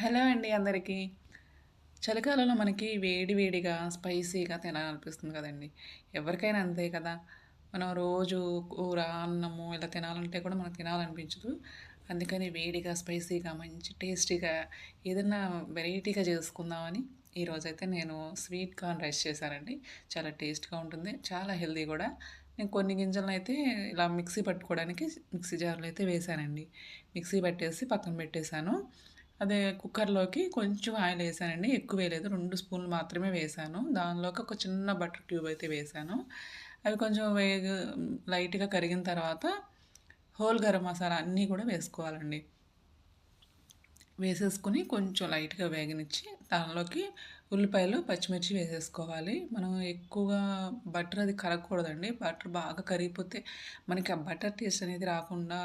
Hello అండి అందరికీ. చలికాలంలో మనకి వేడి వేడిగా స్పైసీగా తినాలనిపిస్తుంది కదండి. ఎవరికైనా అంతే కదా. మనం రోజు కూర అన్నము ఇలా తినాలంటే కూడా మనకు తినాలనిపించదు. అందుకని వేడిగా స్పైసీగా మంచి టేస్టీగా ఏదైనా వెరైటీగా చేసుకుందామని ఈరోజైతే నేను స్వీట్ కార్న్ రైస్ చేశానండి. చాలా టేస్ట్గా ఉంటుంది చాలా హెల్దీ కూడా. నేను కొన్ని గింజలను అయితే ఇలా మిక్సీ పట్టుకోవడానికి మిక్సీ జార్లో అయితే వేసానండి మిక్సీ పట్టేసి పక్కన పెట్టేశాను. అదే కుక్కర్లోకి కొంచెం ఆయిల్ వేసానండి. ఎక్కువ వేయలేదు. రెండు స్పూన్లు మాత్రమే వేసాను. దానిలోకి ఒక చిన్న బటర్ క్యూబ్ అయితే వేసాను. అవి కొంచెం వేగ లైట్గా కరిగిన తర్వాత హోల్ గరం మసాలా అన్నీ కూడా వేసుకోవాలండి. వేసేసుకుని కొంచెం లైట్గా వేగనిచ్చి దానిలోకి ఉల్లిపాయలు పచ్చిమిర్చి వేసేసుకోవాలి. మనం ఎక్కువగా బటర్ అది కరగకూడదండి. బటర్ బాగా కరిగిపోతే మనకి ఆ బటర్ టేస్ట్ అనేది రాకుండా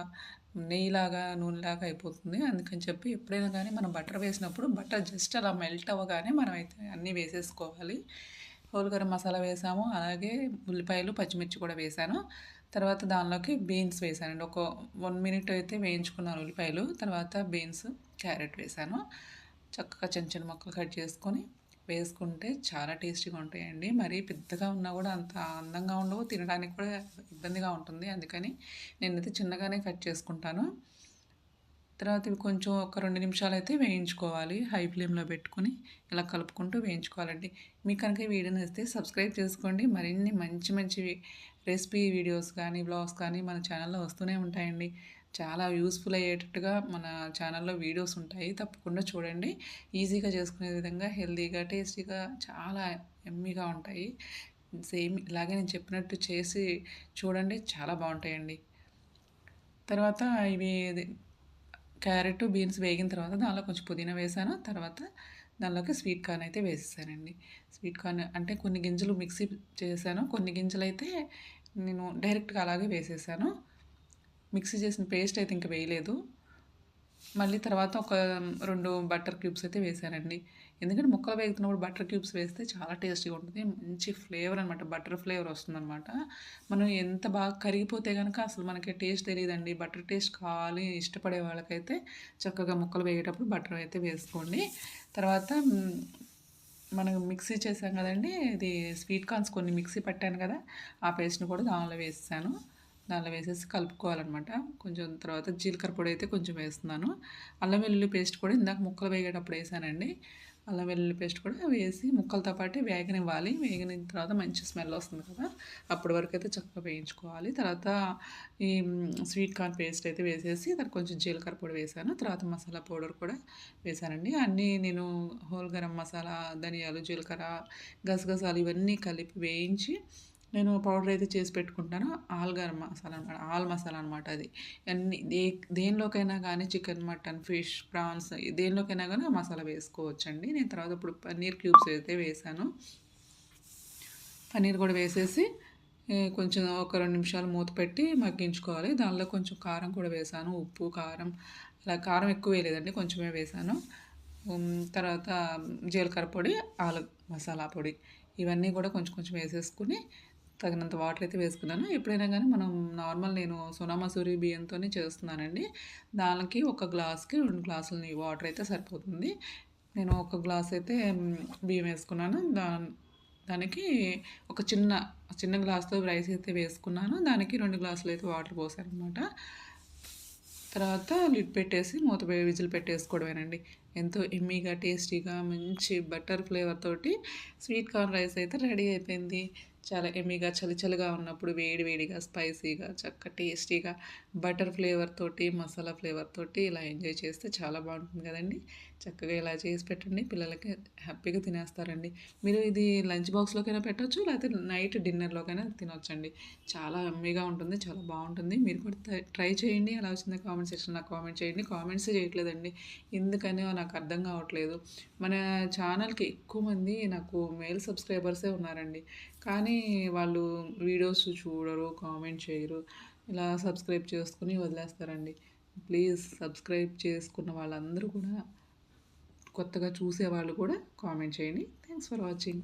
నెయ్యిలాగా నూనెలాగా అయిపోతుంది. అందుకని చెప్పి ఎప్పుడైనా కానీ మనం బటర్ వేసినప్పుడు బటర్ జస్ట్ అలా మెల్ట్ అవ్వగానే మనం అయితే అన్నీ వేసేసుకోవాలి. హోల్ గరం మసాలా వేసాము. అలాగే ఉల్లిపాయలు పచ్చిమిర్చి కూడా వేసాను. తర్వాత దానిలోకి బీన్స్ వేసానండి ఒక వన్ మినిట్ అయితే వేయించుకున్నాను ఉల్లిపాయలు. తర్వాత బీన్స్ క్యారెట్ వేసాను. చక్కగా చిన్న చిన్న మొక్కలు కట్ చేసుకొని వేసుకుంటే చాలా టేస్టీగా ఉంటాయండి. మరీ పెద్దగా ఉన్నా కూడా అంత అందంగా ఉండవు. తినడానికి కూడా ఇబ్బందిగా ఉంటుంది. అందుకని నేనైతే చిన్నగానే కట్ చేసుకుంటాను. తర్వాత ఇవి కొంచెం ఒక రెండు నిమిషాలు అయితే వేయించుకోవాలి. హై ఫ్లేమ్లో పెట్టుకొని ఇలా కలుపుకుంటూ వేయించుకోవాలండి. మీకు కనుక వీడియో నచ్చితే సబ్స్క్రైబ్ చేసుకోండి. మరిన్ని మంచి మంచి రెసిపీ వీడియోస్ కానీ బ్లాగ్స్ కానీ మన ఛానల్లో వస్తూనే ఉంటాయండి. చాలా యూస్ఫుల్ అయ్యేటట్టుగా మన ఛానల్లో వీడియోస్ ఉంటాయి. తప్పకుండా చూడండి. ఈజీగా చేసుకునే విధంగా హెల్తీగా టేస్టీగా చాలా ఎమ్మీగా ఉంటాయి. సేమ్ ఇలాగే నేను చెప్పినట్టు చేసి చూడండి చాలా బాగుంటాయండి. తర్వాత ఇవి క్యారెట్ బీన్స్ వేగిన తర్వాత దానిలో కొంచెం పుదీనా వేసాను. తర్వాత దానిలోకి స్వీట్ కార్న్ అయితే వేసేసానండి. స్వీట్ కార్న్ అంటే కొన్ని గింజలు మిక్సీ చేశాను. కొన్ని గింజలు అయితే నేను డైరెక్ట్గా అలాగే వేసేసాను. మిక్సీ చేసిన పేస్ట్ అయితే ఇంకా వేయలేదు. మళ్ళీ తర్వాత ఒక రెండు బటర్ క్యూబ్స్ అయితే వేసానండి ఎందుకంటే ముక్కలు వేగుతున్నప్పుడు బటర్ క్యూబ్స్ వేస్తే చాలా టేస్టీగా ఉంటుంది. మంచి ఫ్లేవర్ అనమాట బటర్ ఫ్లేవర్ వస్తుందన్నమాట. మనం ఎంత బాగా కరిగిపోతే కనుక అసలు మనకి టేస్ట్ తెలియదండి. బటర్ టేస్ట్ కావాలి ఇష్టపడే వాళ్ళకైతే చక్కగా ముక్కలు వేగేటప్పుడు బటర్ అయితే వేసుకోండి. తర్వాత మనం మిక్సీ చేసాం కదండి. ఇది స్వీట్ కార్న్స్ కొన్ని మిక్సీ పట్టాను కదా. ఆ పేస్ట్ని కూడా దానిలో వేసాను దానిలో వేసేసి కలుపుకోవాలన్నమాట. కొంచెం తర్వాత జీలకర్ర పొడి అయితే కొంచెం వేస్తున్నాను. అల్లం వెల్లుల్లి పేస్ట్ కూడా ఇందాక ముక్కలు వేగేటప్పుడు వేసానండి. అల్లం వెల్లుల్లి పేస్ట్ కూడా వేసి ముక్కలతో పాటు వేగనివ్వాలి. వేగిన తర్వాత మంచి స్మెల్ వస్తుంది కదా అప్పటి వరకు అయితే చక్కగా వేయించుకోవాలి. తర్వాత ఈ స్వీట్ కార్న్ పేస్ట్ అయితే వేసేసి దానికి కొంచెం జీలకర్ర పొడి వేసాను. తర్వాత మసాలా పౌడర్ కూడా వేసానండి. అన్నీ నేను హోల్ గరం మసాలా ధనియాలు జీలకర్ర గసగసాలు ఇవన్నీ కలిపి వేయించి నేను పౌడర్ అయితే చేసి పెట్టుకుంటాను. ఆల్ మసాలా అనమాట ఆల్ మసాలా అనమాట అది. అన్ని దే దేనిలోకైనా కానీ చికెన్ మటన్ ఫిష్ ప్రాన్స్ దేనిలోకైనా కానీ ఆ మసాలా వేసుకోవచ్చండి. నేను తర్వాత ఇప్పుడు పన్నీర్ క్యూబ్స్ అయితే వేసాను. పన్నీర్ కూడా వేసేసి కొంచెం ఒక రెండు నిమిషాలు మూత పెట్టి మగ్గించుకోవాలి. దానిలో కొంచెం కారం కూడా వేసాను. ఉప్పు కారం అలా కారం ఎక్కువ వేయలేదండి. కొంచెమే వేసాను. తర్వాత జీలకర్ర పొడి ఆలు మసాలా పొడి ఇవన్నీ కూడా కొంచెం కొంచెం వేసేసుకుని తగినంత వాటర్ అయితే వేసుకున్నాను. ఎప్పుడైనా కానీ మనం నార్మల్ నేను సోనా మసూరి బియ్యంతో చేస్తున్నానండి. దానికి ఒక గ్లాస్కి రెండు గ్లాసుల వాటర్ అయితే సరిపోతుంది. నేను ఒక గ్లాస్ అయితే బియ్యం వేసుకున్నాను. దా దానికి ఒక చిన్న చిన్న గ్లాస్తో రైస్ అయితే వేసుకున్నాను. దానికి రెండు గ్లాసులు అయితే వాటర్ పోసాను అనమాట తర్వాత లిడ్ పెట్టేసి మూత విజిల్ పెట్టేసుకోవడమేనండి. ఎంతో ఎమ్మీగా టేస్టీగా మంచి బటర్ ఫ్లేవర్ తోటి స్వీట్ కార్న్ రైస్ అయితే రెడీ అయిపోయింది. చాలా ఎమ్మీగా చలిచలిగా ఉన్నప్పుడు వేడి వేడిగా స్పైసీగా చక్క టేస్టీగా బటర్ ఫ్లేవర్ తోటి మసాలా ఫ్లేవర్ తోటి ఇలా ఎంజాయ్ చేస్తే చాలా బాగుంటుంది కదండి. చక్కగా ఇలా చేసి పెట్టండి పిల్లలకి హ్యాపీగా తినేస్తారండి. మీరు ఇది లంచ్ బాక్స్లోకైనా పెట్టచ్చు లేకపోతే నైట్ డిన్నర్లోకైనా తినొచ్చండి. చాలా ఎమ్మీగా ఉంటుంది చాలా బాగుంటుంది. మీరు కూడా ట్రై చేయండి అలా వచ్చింది కామెంట్ సెక్షన్ నాకు కామెంట్ చేయండి. కామెంట్స్ చేయట్లేదండి ఎందుకని నాకు అర్థం కావట్లేదు. మన ఛానల్కి ఎక్కువ మంది నాకు మెయిల్ సబ్స్క్రైబర్సే ఉన్నారండి. కానీ వాళ్ళు వీడియోస్ చూడరు కామెంట్ చేయరు. ఇలా సబ్స్క్రైబ్ చేసుకుని వదిలేస్తారండి. ప్లీజ్ సబ్స్క్రైబ్ చేసుకున్న వాళ్ళందరూ కూడా కొత్తగా చూసే వాళ్ళు కూడా కామెంట్ చేయండి. Thanks for watching.